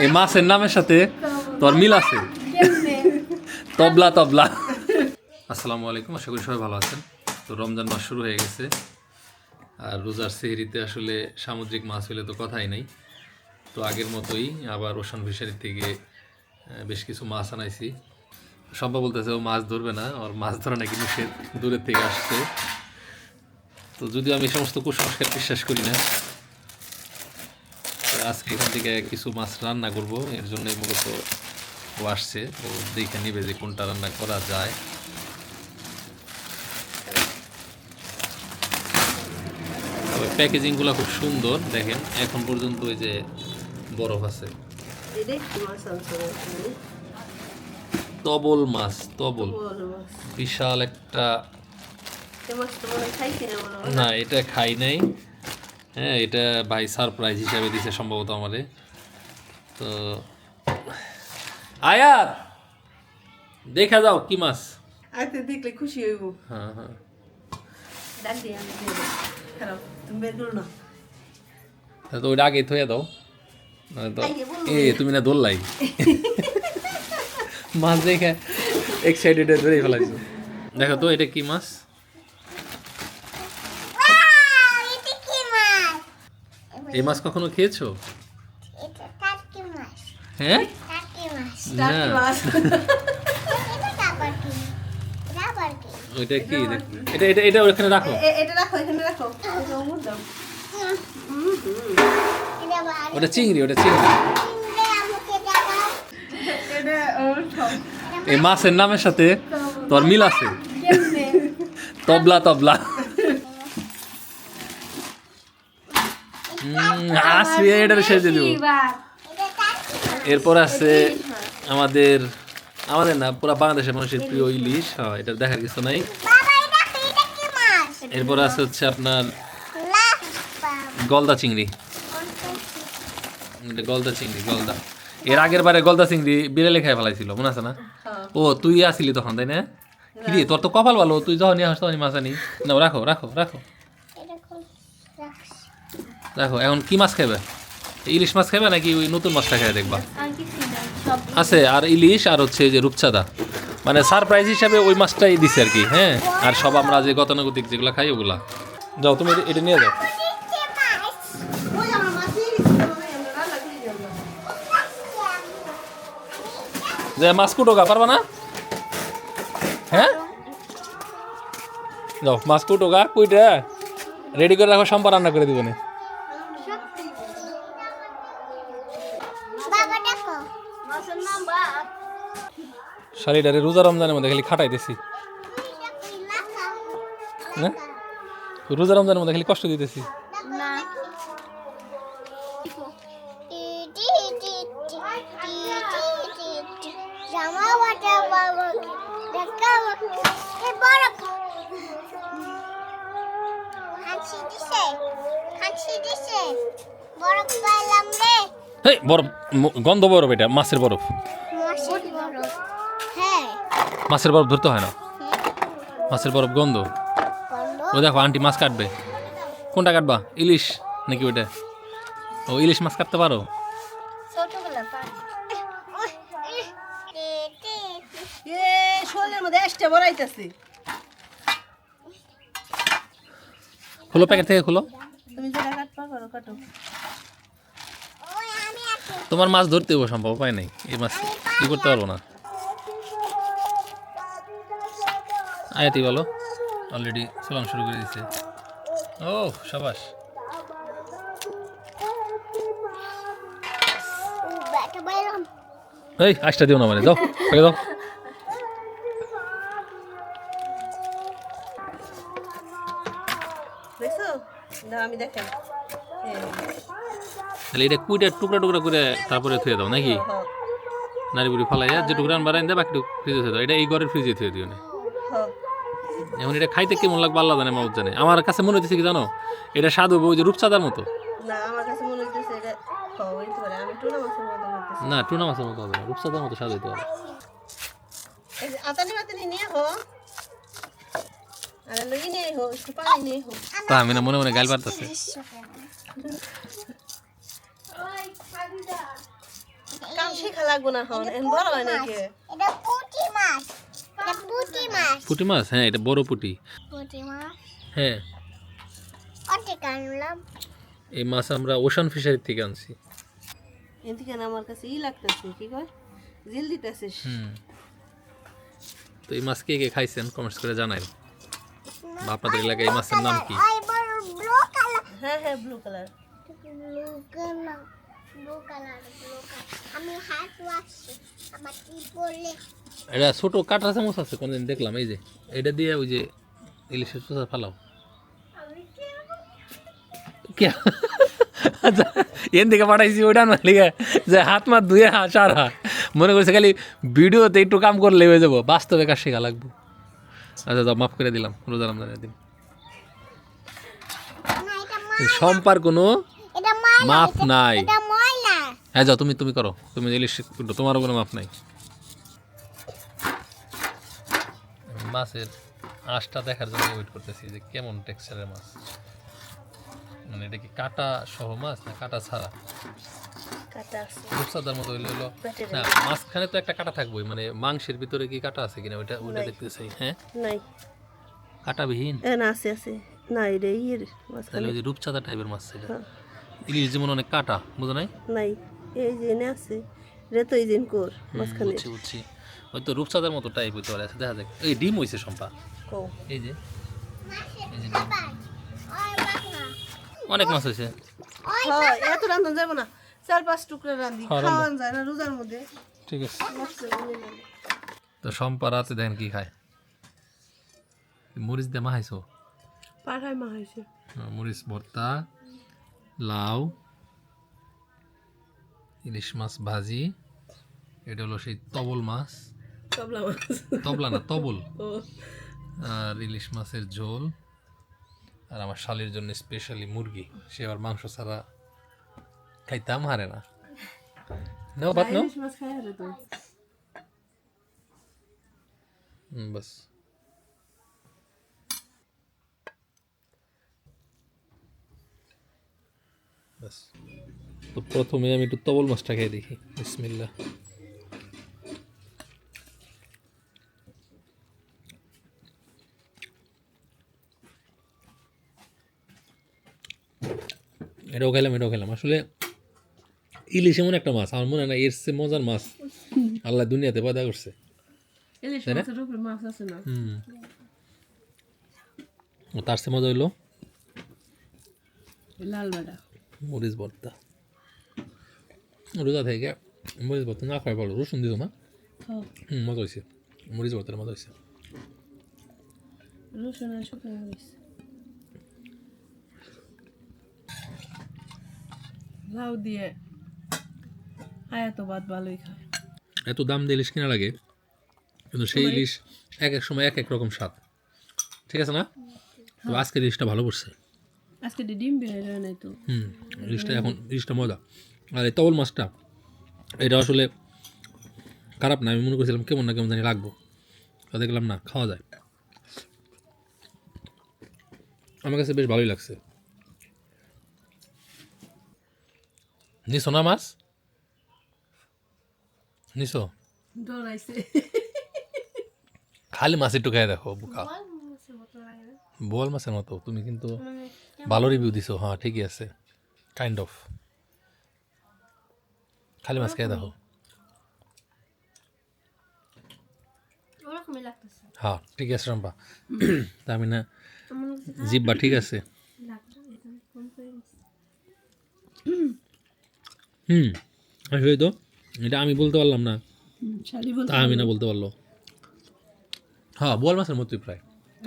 এই মাছের নামের সাথে তোর মিল আছে? তবলা তবলা। আসসালামু আলাইকুম আশা করি সবাই ভালো আছেন। তো রমজান মাস শুরু হয়ে গেছে। আর রোজার সেহরিতে আসলে সামুদ্রিক মাছ হলে তো কথাই নাই। তো আগের মতোই আবার ওশান ফিশারি থেকে বেশ কিছু মাছ আনাইছি। সম্ভব বলতেছে ও মাছ ধরবে না ওর মাছ ধরা নাকি নিষেধ দূরের থেকে আসছে। তো যদিও আমি এই সমস্ত কুসংস্কার বিশ্বাস করি না আজকে এখান থেকে কিছু মাছ রান্না করব। এর জন্যই মূলত ও আসছে। ও দেখে নিবে যে কোনটা রান্না করা যায়। তবে প্যাকেজিংগুলো খুব সুন্দর দেখেন। এখন পর্যন্ত ওই যে বরফ আছে। তবল মাছ তবল। বিশাল একটা না এটা খাই নাই। হ্যাঁ এটা ভাই সারপ্রাইজ হিসাবে দিছে সম্ভবত আমারে। তো আয়াত দেখা যাও কি মাছ। আইতে দেখলে খুশি হইব। হ্যাঁ হ্যাঁ। ডাক আমি দেব। খারাপ তুমি বের করো না। তা তো ওইটা আগে থইয়া দাও। এ তুমি না দোল্লাই। মাছ দেখে এক্সাইটেড ধরেই ফেলাইছো। দেখো তো এটা কি মাছ এটা কি মাছ এই মাছ কখনো খেয়েছো? এটা হ্যাঁ? কি। রাবার ওইটা কি? এটা এটা এটা ওখানে রাখো। এটা রাখো এখানে রাখো। ওটা চিংড়ি ওটা চিংড়ি। এই মাছের নামের সাথে তোর মিল আছে। তবলা তবলা। এটার শেষ দেবো। এরপর আছে আমাদের আমাদের না পুরো বাংলাদেশের মানুষের প্রিয় ইলিশ। হ্যাঁ এটা দেখার কিছু নাই। কি কি এরপর আছে হচ্ছে আপনার গলদা চিংড়ি। এটা গলদা চিংড়ি গলদা। এর আগের বারে গলদা চিংড়ি বিড়ালে খাই ফেলাইছিল মনে আছে না। ও তুই আসিলি তখন তাই না? কিরে তোর তো কপাল ভালো তুই যখন নিয়ে আস তখনই মাছ আনি না রাখো রাখো রাখো। রাখো এখন কি মাছ খাবে ইলিশ মাছ খাবে নাকি ওই নতুন মাছটা খাবে দেখবা? আছে, আর ইলিশ আর হচ্ছে যে রূপচাঁদা। মানে সারপ্রাইজ হিসাবে ওই মাছটাই দিছে আর কি হ্যাঁ? আর সব আমরা যে গতানুগতিক যেগুলো খাই ওগুলা। যাও, তুমি এটা- নিয়ে যাও। যে মাছ কুটো গা পারবা না? হ্যাঁ? যাও, মাছ কুটো গা কুইটা রেডি করে রাখো সম্পা রান্না করে দিবেন বাবা দেখো মাছের নাম ভাত শাড়িটারে রোজা রমজানের মধ্যে খালি খাটাইতেছি। হ্যাঁ রোজা রমজানের মধ্যে খালি কষ্ট দিতেছি। না। বরফ গন্ধ বরফ এটা মাছের বরফ। হ্যাঁ। মাছের বরফ ধরতে হয় না? মাছের বরফ গন্ধ? ও দেখো আন্টি মাছ কাটবে। কোনটা কাটবা? ইলিশ নাকি ওইটা? ও ইলিশ মাছ কাটতে পারো? খুলো প্যাকেট থেকে খুলো। তুমি যেটা কাটপা করো কাটো। ওই আমি আছি। তোমার মাছ ধরতে সম্ভব উপায় নেই। এই মাছ কি করতে পারব না। আয়াতি বলো। অলরেডি চলান শুরু করে দিচ্ছে ও সাবাস। এই আশটা দিও না মানে যাও দাও। দেখছ? আমি দেখেন তাহলে এটা কুইটা টুকরা টুকরা করে তারপরে থুয়ে দাও নাকি? হ্যাঁ নারী বুড়ি ফলাইয়া যে টুকরা বাড়াই দেয় বাকি ফ্রিজে থুয়ে দাও। এটা এই ঘরের ফ্রিজে থুয়ে দিও না। হ্যাঁ এখন এটা খাইতে কেমন লাগবে আল্লাহ জানে মাউত জানে। আমার কাছে মনে হচ্ছে কি জানো এটা স্বাদ হবে ওই যে রূপচাঁদার মতো। না আমার কাছে মনে এটা পারে। আমি টুনা মাছের মতো না টুনা মাছের মতো হবে না রূপচাঁদার মতো স্বাদ হইতে পারে। এই যে নিয়ে হো আরে লই নিয়ে হো একটু পানি নিয়ে হো তা আমি না মনে মনে গাইল পারতেছে। শিখা লাগবো না এখন এখন বড় হয় নাকি? পুঁটি মাছ। পুঁটি মাছ? হ্যাঁ এটা বড় পুঁটি। পুঁটি মাছ। হ্যাঁ। আনলাম এই মাছ আমরা ওশান ফিশারি থেকে আনছি। এদিকে আমার কাছে ই লাগতেছে কি কয়? জিল দিতেছে। হুম। তো এই মাছ কে কে খাইছেন কমেন্টস করে জানাই বা আপনাদের এলাকায় এই মাছের নাম কি? ওই বড় ব্লু কালার হ্যাঁ হ্যাঁ blue colour blue colour blue colour blue colour আমি হাত আমার কি বলে? এটা ছোট কাটা চামচ আছে কোনদিন দেখলাম এই যে। এটা দিয়ে ওই যে ইলিশের চোষা ফালাও। আচ্ছা এন থেকে পাঠাইছি ওইটা না লিগে। যে হাত মাত ধুয়ে হাত চার হাত মনে করছে খালি ভিডিওতে একটু কাম করলে হয়ে যাব বাস্তবে কাজ শেখা লাগবো। আচ্ছা যাও মাফ করে দিলাম রোজা রমজানের দিন। সম্পার কোনো এটা- নাই। হ্যাঁ যাও তুমি তুমি করো তুমি ইলিশ করো তোমারও কোনো মাফ নাই। মাছের আঁশটা দেখার জন্য ওয়েট করতেছি যে কেমন টেক্সচারের মাছ। মানে এটা কি কাটা সহ মাছ না কাটা ছাড়া? রূপসাদার মতো হইল পেটের না মাঝখানে তো একটা কাটা থাকবোই মানে মাংসের ভিতরে কি কাটা আছে কিনা ওইটা ওইটা। দেখতে চাই হ্যাঁ? নাই। কাটাবিহীন? না আছে আছে। না এটা ইয়ের তাহলে মাঝখানে ওই টাইপের মাছ সেটা হ্যাঁ। ইলিশ যেমন অনেক কাটা বুঝো নাই? নাই এই যে আছে। রে তো এই দিন কর মাঝখানে। বুঝছি বুঝছি ওই তো রূপচাঁদার মতো টাইপ হইতে পারে দেখা যাক। এই ডিম হইছে সম্পা এই যে। এই যে ডিম। অনেক মাছ হয়েছে হ্যাঁ এত রান্ধন যাব না। চার পাঁচ টুকরা রান্ধি হ্যাঁ, রান্ধো। খাওয়ান যায় না রোজার মধ্যে। ঠিক আছে। নষ্ট হয়ে যাবে। তো সম্পা রাতে দেখেন কি খায়। মরিচ দিয়ে মাহাইছো পাঠায় মা হয়েছে হ্যাঁ, মরিচ ভর্তা লাউ ইলিশ মাছ ভাজি। এটা হলো সেই তবল মাছ। তবলা মাছ। তবলা না তবল। আর ইলিশ মাছের ঝোল। আর আমার শালির জন্য স্পেশালি মুরগি। সে আবার মাংস ছাড়া খাইতাম হারে না। খাই তো। হুম, বাস। বাস। তো প্রথমে আমি একটু তবল মাছটা খেয়ে দেখি। বিসমিল্লা এটাও খেলাম এটাও খেলাম আসলে ইলিশ এমন একটা মাছ আমার মনে হয় না এর চেয়ে মজার মাছ আল্লাহ দুনিয়াতে পয়দা করছে। তার সে মজা হইল? মরিচ ভর্তা। রোজা থেকে মরিচ ভর্তা না খাওয়া ভালো রসুন দিত না? হ্যাঁ। হুম মজা হয়েছে মরিচ ভর্তার মজা হয়েছে রসুন আর শুকনো মরিচ লাউ দিয়ে আয়া তো ভাত ভালোই খায়। এত দাম দিয়ে ইলিশ কিনা লাগে কিন্তু সেই ইলিশ এক এক সময় এক এক রকম স্বাদ। ঠিক আছে না? তো আজকের ইলিশটা ভালো করছে আজকে ডিম বের হয় নাই তো। হুম ইলিশটা এখন ইলিশটা মজা। আর এই তবল মাছটা এটা আসলে খারাপ না আমি মনে করছিলাম কেমন না কেমন জানি লাগবো। তো দেখলাম না খাওয়া যায়। আমার কাছে বেশ ভালোই লাগছে। নিছো না মাছ নিছো খালি মাছ একটু খেয়ে দেখো বুকা বোয়াল মাছের মতো তুমি কিন্তু ভালো রিভিউ দিছো হ্যাঁ ঠিকই আছে কাইন্ড অফ খালি মাছ খেয়ে দেখো ওরকমই লাগতেছে হ্যাঁ ঠিক আছে রাম্পা আমি না জিব্বা ঠিক আছে হুম আসলে তো এটা আমি বলতে পারলাম না। তা আমি না বলতে পারল। হ্যাঁ বল মাছের মতোই প্রায়।